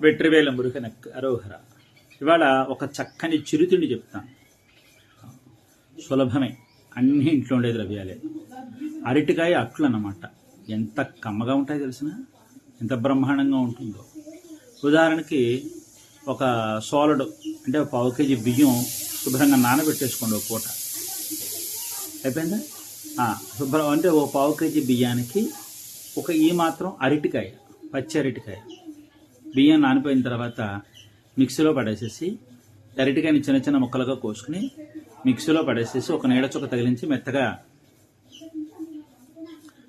వెట్రివేల మురుగన అరోహర. ఇవాళ ఒక చక్కని చిరుతిండి చెప్తాను. సులభమే. అన్ని ఇంట్లో ఉండే ద్రవ్యాలే. అరటికాయ అట్లు అన్నమాట ఎంత కమ్మగా ఉంటాయో తెలిసిన? ఎంత బ్రహ్మాండంగా ఉంటుందో. ఉదాహరణకి ఒక సోలడు అంటే ఒక పావు కేజీ బియ్యం శుభ్రంగా నానబెట్టేసుకోండి ఒక పూట. అయిపోయిందా? శుభ్రం అంటే ఒక పావు కేజీ బియ్యానికి ఒక ఈ మాత్రం అరటికాయ పచ్చి అరటికాయ. బియ్యం నానిపోయిన తర్వాత మిక్సీలో పడేసేసి అరటికాయని చిన్న చిన్న ముక్కలుగా కోసుకుని మిక్సీలో పడేసేసి ఒక నీడ చుక్క తగిలించి మెత్తగా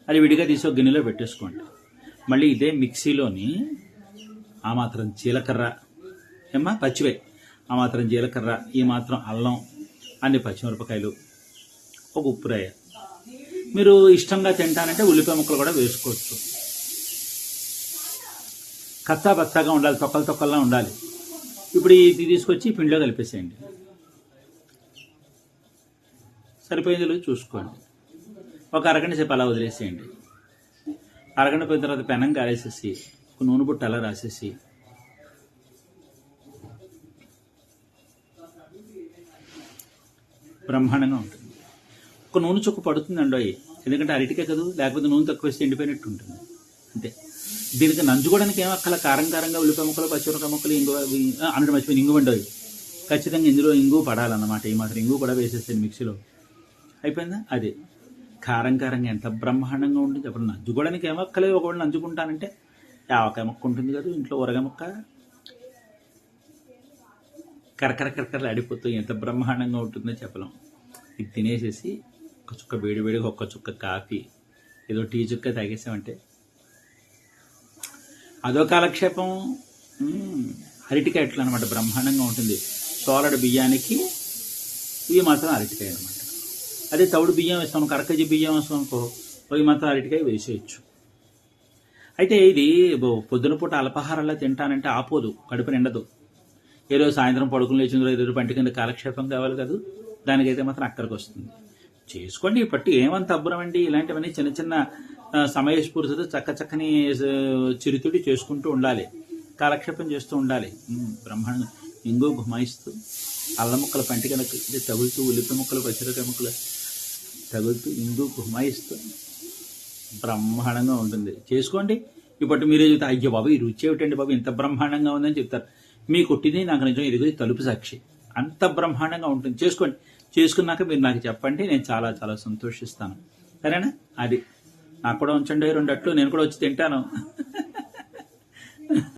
అది విడిగా తీసి ఒక గిన్నెలో పెట్టేసుకోండి. మళ్ళీ ఇదే మిక్సీలోని ఆ మాత్రం జీలకర్ర. ఏమ్మా? పచ్చివే. ఆ మాత్రం జీలకర్ర ఈ మాత్రం అల్లం అన్ని పచ్చిమిరపకాయలు ఒక ఉప్పురాయ మీరు ఇష్టంగా తింటానంటే ఉల్లిపాయ ముక్కలు కూడా వేసుకోవచ్చు. కచ్చా బచ్చాగా ఉండాలి తొక్కలు తొక్కల్లా ఉండాలి. ఇప్పుడు ఇది తీసుకొచ్చి పిండిలో కలిపేసేయండి. సరిపోయిందో చూసుకోండి. ఒక అరగంట సేపు అలా వదిలేసేయండి. అరగంట పోయిన తర్వాత పెనం కాలేసేసి ఒక నూనె బుట్ట అలా రాసేసి బ్రహ్మాండంగా ఉంటుంది. ఒక నూనె చుక్క పడుతుందండి ఎందుకంటే అరటికే కదూ లేకపోతే నూనె తక్కువ వేస్తే ఎండిపోయినట్టు ఉంటుంది. అంతే. దీనికి నంచుకోవడానికి ఏం అక్కల కారం కారంగా ఉల్లిపాయ ముక్కలు పచ్చిమిరపకాయ ముక్కలు ఇంగు అన్నట్టు మర్చిపోయింది ఇంగు వండవి ఖచ్చితంగా ఇందులో ఇంగు పడాలన్నమాట. ఈ మాత్రం ఇంగు కూడా వేసేస్తాను మిక్సీలో. అయిపోయిందా? అదే. కారం కారంగా ఎంత బ్రహ్మాండంగా ఉంటుంది. చెప్పండి నంచుకోవడానికి ఏమక్కలేదు ఒకవేళ నంచుకుంటానంటే ఆవకాయ ముక్క ఉంటుంది కదా ఇంట్లో ఊరగాయ మొక్క. కరకర కరకరలు ఆడిపోతూ ఎంత బ్రహ్మాండంగా ఉంటుందో చెప్పలేం. ఇది తినేసేసి ఒక చుక్క వేడి వేడిగా ఒక్క చుక్క కాఫీ ఏదో టీ చుక్క తాగేసామంటే అదో కాలక్షేపం అరటికాయ ఎట్లా అనమాట బ్రహ్మాండంగా ఉంటుంది. సోలడు బియ్యానికి ఇవి మాత్రం అరటికాయ అనమాట అదే తౌడు బియ్యం వేస్తాం అనుకో, బియ్యం వేస్తాం అనుకో ఇవి మాత్రం అరటికాయ వేసేయచ్చు. అయితే ఇది పొద్దున పూట అల్పాహారంలో తింటానంటే ఆపోదు కడుపు నిండదు. ఏదో సాయంత్రం పడుకుని లేచిన రోజు ఏదో పంటి కింద కాలక్షేపం కావాలి కదా దానికైతే మాత్రం అక్కడికి వస్తుంది. చేసుకోండి పట్టు ఏమంత అబ్బురం అండి ఇలాంటివన్నీ చిన్న చిన్న సమయస్ఫూర్తితో చక్క చక్కని చిరుతుడి చేసుకుంటూ ఉండాలి. కాలక్షేపం చేస్తూ ఉండాలి. బ్రహ్మాండం ఇంగో గుమాయిస్తూ అల్ల ముక్కల పంటి కనుక తగులుతూ ఉల్లిపి ముక్కలు పచ్చిరకాయ ముక్కలు తగులుతూ ఇందు గుమాయిస్తూ బ్రహ్మాండంగా ఉంటుంది. చేసుకోండి. ఇప్పటి మీరే చెప్తే అయ్యో బాబు ఈ రుచి ఏమిటండి బాబు ఇంత బ్రహ్మాండంగా ఉందని చెప్తారు. మీ కొట్టింది నాకు నిజం ఇది తలుపు సాక్షి. అంత బ్రహ్మాండంగా ఉంటుంది. చేసుకోండి. చేసుకున్నాక మీరు నాకు చెప్పండి నేను చాలా చాలా సంతోషిస్తాను. సరేనా? అది. నాకు కూడా ఉంచండి రెండు అట్లు నేను కూడా వచ్చి తింటాను.